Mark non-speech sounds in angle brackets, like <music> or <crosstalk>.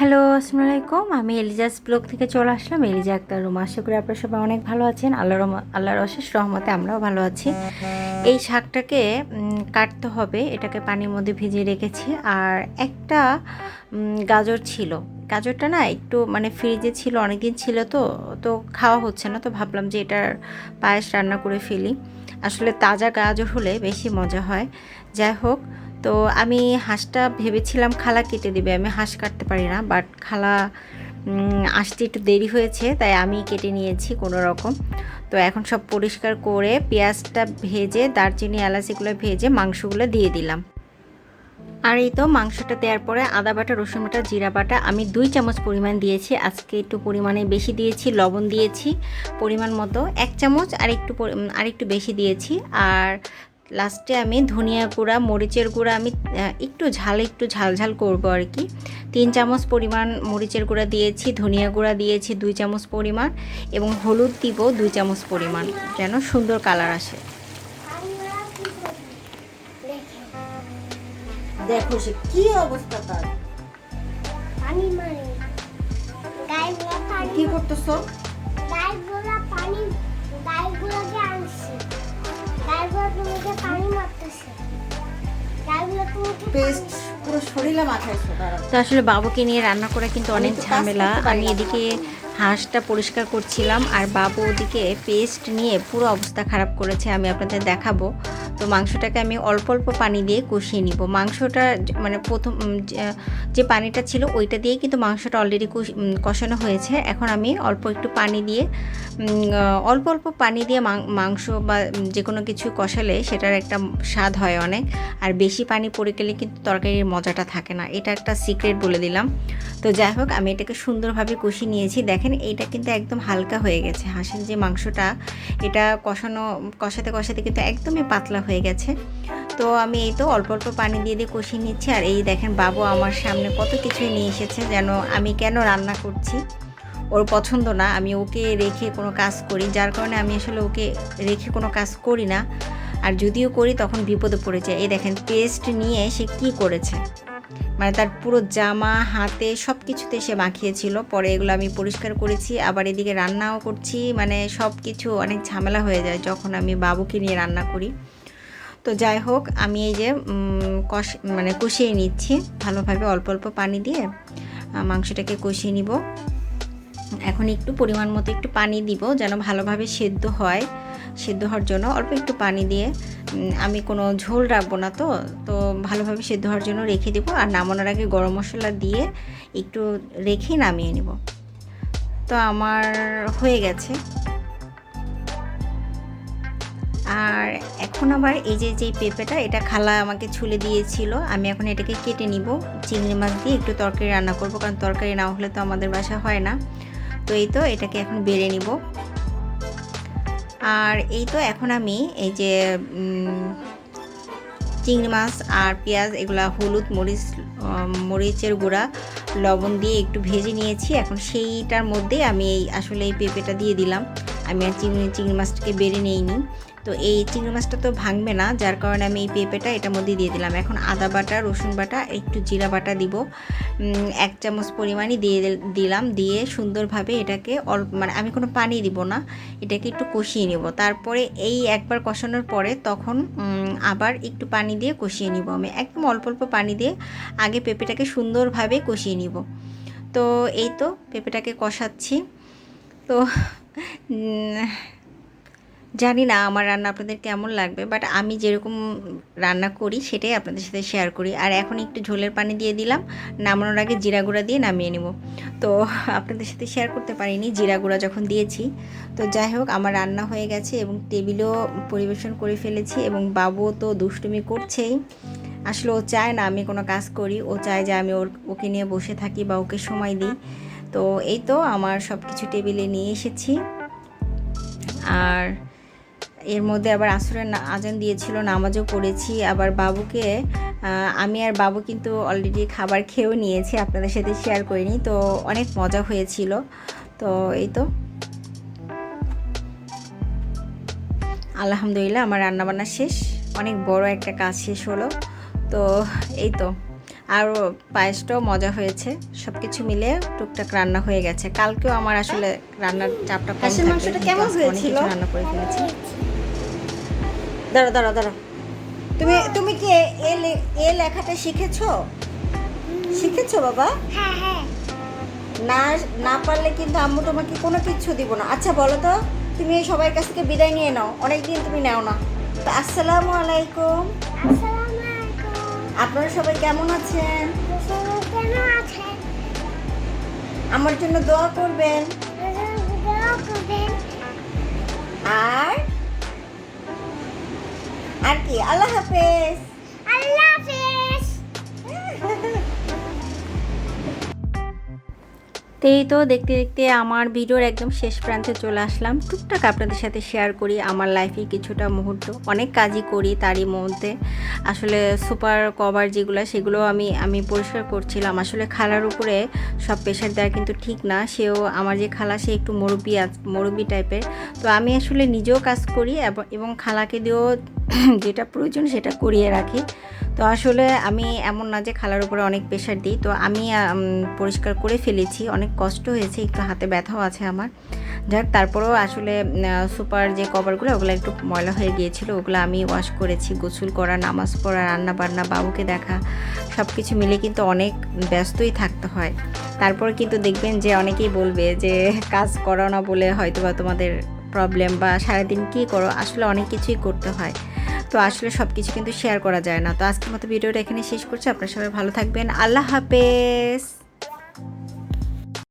Hello, আসসালামু আলাইকুম। আমি এলিজাস ব্লগ থেকে চলে আসলাম। Eliza Akter room. আশা করি আপনারা সবাই অনেক ভালো আছেন। আল্লাহর আল্লাহর অশেষ রহমতে আমরাও ভালো আছি। এই শাকটাকে কাটতে হবে। এটাকে পানির মধ্যে ভিজিয়ে রেখেছি। আর একটা গাজর ছিল। গাজরটা না একটু মানে ফ্রিজে ছিল, অনেকদিন ছিল তো তো খাওয়া হচ্ছে না। তো ভাবলাম যে এটার পায়েস রান্না করে ফেলি। আসলে তাজা গাজর হলে বেশি মজা হয়। যাই হোক, তো আমি হাঁসটা ভেবেছিলাম খালা কেটে দেবে, আমি হাঁস কাটতে পারি না বাট খালা আসতে একটু দেরি হয়েছে, তাই আমি কেটে নিয়েছি কোনো রকম। তো এখন সব পরিষ্কার করে পেঁয়াজটা ভেজে, দারচিনি এলাচিগুলো ভেজে মাংসগুলো দিয়ে দিলাম। আর এই তো মাংসটা দেওয়ার পরে আদা বাটা, রসুন বাটা, জিরা বাটা আমি দুই চামচ পরিমাণ দিয়েছি। আজকে একটু পরিমাণে বেশি দিয়েছি, লবণ দিয়েছি পরিমাণ মতো। এক চামচ আর একটু আর একটু বেশি দিয়েছি। আর লাস্টে আমি ধনিয়া গুঁড়া, মরিচের গুঁড়া আমি একটু ঝাল একটু ঝাল ঝাল করব আর কি। তিন চামচ পরিমাণ মরিচের গুঁড়া দিয়েছি, ধনিয়া গুঁড়া দিয়েছি দুই চামচ পরিমাণ এবং হলুদ দিব দুই চামচ পরিমাণ, যেন সুন্দর কালার আসে। দেখো সে কি অবস্থা তার। পানি পানি কি করতেছো? গাইগুলো পানি গাইগুলোকে আনছে। গাইগুলো তোমাকে পানি মারতেছে। পেস্ট পুরো শরীরে মাখাইছো তো আসলে বাবুকে নিয়ে রান্না করা কিন্তু অনেক ঝামেলা। আমি এদিকে হাঁসটা পরিষ্কার করছিলাম আর বাবু ওদিকে পেস্ট নিয়ে পুরো অবস্থা খারাপ করেছে আমি আপনাদের দেখাবো। তো মাংসটাকে আমি অল্প অল্প পানি দিয়ে কষিয়ে নিব। মাংসটা মানে প্রথম যে- পানিটা ছিল ওইটা দিয়েই কিন্তু মাংসটা অলরেডি কষানো হয়েছে। এখন আমি অল্প একটু পানি দিয়ে অল্প অল্প পানি দিয়ে মাংস বা যে কোনো কিছু কষালে সেটার একটা স্বাদ হয় অনেক। আর বেশি পানি পড়ে গেলে কিন্তু তরকারির মজাটা থাকে না। এটা একটা সিক্রেট বলে দিলাম। তো যাই হোক, আমি এটাকে সুন্দরভাবে কষিয়ে নিয়েছি। দেখেন, এইটা কিন্তু একদম হালকা হয়ে গেছে। হাঁসের যে মাংসটা, এটা কষানো, কষাতে কষাতে কিন্তু একদমই পাতলা হয়ে গেছে। তো আমি এই তো অল্প অল্প পানি দিয়ে দিয়ে কষিয়ে নিচ্ছি। আর এই দেখেন বাবু আমার সামনে কত কিছুই নিয়ে এসেছে যেন আমি কেন রান্না করছি। ওর পছন্দ না, আমি ওকে রেখে কোনো কাজ করি। যার কারণে আমি আসলে ওকে রেখে কোনো কাজ করি না। আর যদিও করি, তখন বিপদে পড়ে যায়। এই দেখেন পেস্ট নিয়ে সে কি করেছে। মানে তার পুরো জামা, হাতে সব কিছুতে সে মাখিয়েছিল। পরে এগুলো আমি পরিষ্কার করেছি, আবার এদিকে রান্নাও করছি। মানে সব কিছু অনেক ঝামেলা হয়ে যায় যখন আমি বাবুকে নিয়ে রান্না করি। তো যাই হোক, আমি এই যে কষ মানে কষিয়ে নিচ্ছি। ভালোভাবে অল্প অল্প পানি দিয়ে মাংসটাকে কষিয়ে নিব। এখন একটু পরিমাণ মতো একটু পানি দিব যেন ভালোভাবে সেদ্ধ হয়। সেদ্ধ হওয়ার জন্য অল্প একটু পানি দিয়ে আমি কোনো ঝোল রাখব না তো তো ভালোভাবে সেদ্ধ হওয়ার জন্য রেখে দেবো। আর নামানোর আগে গরম মশলা দিয়ে একটু রেখে নামিয়ে নেব। তো আমার হয়ে গেছে। আর এখন আবার এই যে যে পেঁপেটা, এটা খালা আমাকে ছুলে দিয়েছিল। আমি এখন এটাকে কেটে নিব। চিংড়ি মাছ দিয়ে একটু তরকারি রান্না করব, কারণ তরকারি না হলে তো আমাদের বাসা হয় না। তো এই তো, এটাকে এখন বেড়ে নিব। আর এই তো, এখন আমি এই যে চিংড়ি মাছ আর পেঁয়াজ, এগুলা হলুদ মরিচ মরিচের গুঁড়া, লবণ দিয়ে একটু ভেজে নিয়েছি। এখন সেইটার মধ্যে আমি এই, আসলে এই পেঁপেটা দিয়ে দিলাম। আমি আর চিংড়ি চিংড়ি মাছটাকে বেড়ে নিইনি। তো এই চিংড়ি মাছটা তো ভাঙবে না, যার কারণে আমি এই পেঁপেটা এটার মধ্যে দিয়ে দিলাম। এখন আদা বাটা, রসুন বাটা, একটু জিরা বাটা দিব। এক চামচ পরিমাণই দিয়ে দিল- দিলাম। দিয়ে সুন্দরভাবে এটাকে অল্প মানে আমি কোনো পানি দিব না, এটাকে একটু কষিয়ে নেব। তারপরে এই একবার কষানোর পরে তখন আবার একটু পানি দিয়ে কষিয়ে নিব আমি। একদম অল্প অল্প পানি দিয়ে আগে পেঁপেটাকে সুন্দরভাবে কষিয়ে নিব। তো এই তো পেঁপেটাকে কষাচ্ছি। তো জানি না আমার রান্না আপনাদের কেমন লাগবে বাট আমি যেরকম রান্না করি সেটাই আপনাদের সাথে শেয়ার করি। আর এখন একটু ঝোলের পানি দিয়ে দিলাম, নামানোর আগে জিরা গুঁড়া দিয়ে নামিয়ে নেব। তো, আপনাদের সাথে শেয়ার করতে পারিনি, জিরা গুঁড়া যখন দিয়েছি, তো যাই হোক, আমার রান্না হয়ে গেছে এবং টেবিলও পরিবেশন করে ফেলেছি এবং বাবু তো দুষ্টুমি করছেই। আসলে ও চায় না আমি কোনো কাজ করি, ও চায় যে আমি ওর, ওকে নিয়ে বসে থাকি বা ওকে সময় দিই। তো এই তো আমার সব কিছু টেবিলে নিয়ে এসেছি। আর এর মধ্যে আবার আসরের আজান দিয়েছিল, নামাজও পড়েছি। আবার বাবুকে আমি আর বাবু কিন্তু অলরেডি খাবার খেয়েও নিয়েছি, আপনাদের সাথে শেয়ার করিনি। তো অনেক মজা হয়েছিল। তো এই তো। আলহামদুলিল্লাহ, আমার রান্নাবান্না শেষ। অনেক বড় একটা কাজ শেষ হলো। তো এই তো। আর পায়েসটাও মজা হয়েছে। সব কিছু মিলে টুকটাক রান্না হয়ে গেছে। কালকেও আমার আসলে রান্নার চাপটা কম থাকে, মাংসটা কেমন অনেক হয়েছিল? রান্না করে ফেলেছি। দাঁড়া দাঁড়া দাঁড়া তুমি তুমি কি এ- এ লেখাটা শিখেছো? শিখেছো বাবা? হ্যাঁ হ্যাঁ। না না পারলে কিন্তু আম্মু তোমাকে কোনো কিচ্ছু দিব না। আচ্ছা বলো তো তুমি এই সবার কাছ থেকে বিদায় নিয়ে নাও। অনেকদিন তুমি নাও না। তো আসসালামু আলাইকুম। আসসালামু আলাইকুম আপনারা সবাই কেমন আছেন? আমার জন্য দোয়া করবেন। আর? আর কি? আল্লাহ হাফেজ। তো এই তো, দেখতে দেখতে আমার ভিডিওর একদম শেষ প্রান্তে চলে আসলাম। টুকটাক আপনাদের সাথে শেয়ার করি আমার লাইফে কিছুটা মুহূর্ত। অনেক কাজই করি তারই মধ্যে। আসলে সুপার কভার যেগুলো, সেগুলো আমি আমি পরিষ্কার করছিলাম। আসলে খালার উপরে সব প্রেশার দেওয়া কিন্তু ঠিক না। সেও, আমার যে খালা, সে একটু মুরব্বী মুরব্বী টাইপের তো আমি আসলে নিজেও কাজ করি এবং খালাকে দিয়েও <clears throat> যেটা প্রয়োজন সেটা করিয়ে রাখি। তো আসলে আমি এমন না যে খালার উপরে অনেক প্রেশার দিই। তো আমি পরিষ্কার করে ফেলেছি। অনেক কষ্ট হয়েছে, একটু হাতে ব্যথাও আছে আমার। যাক, তারপরেও আসলে সুপার যে কভারগুলো, ওগুলো একটু ময়লা হয়ে গিয়েছিল, ওগুলো আমি ওয়াশ করেছি। গোসল করা, নামাজ পড়া রান্না বান্না বাবুকে দেখা সব কিছু মিলে কিন্তু অনেক ব্যস্তই থাকতে হয়। তারপর কিন্তু দেখবেন যে অনেকেই বলবে যে, কাজ করো না বলে হয়তো বা তোমাদের প্রবলেম বা সারাদিন কী করো? আসলে অনেক কিছুই করতে হয়। তো আসলে সব কিছু কিন্তু শেয়ার করা যায় না। তো আজকের মতো ভিডিওটা এখানে শেষ করছি। আপনার সবাই ভালো থাকবেন। আল্লাহ হাফেজ।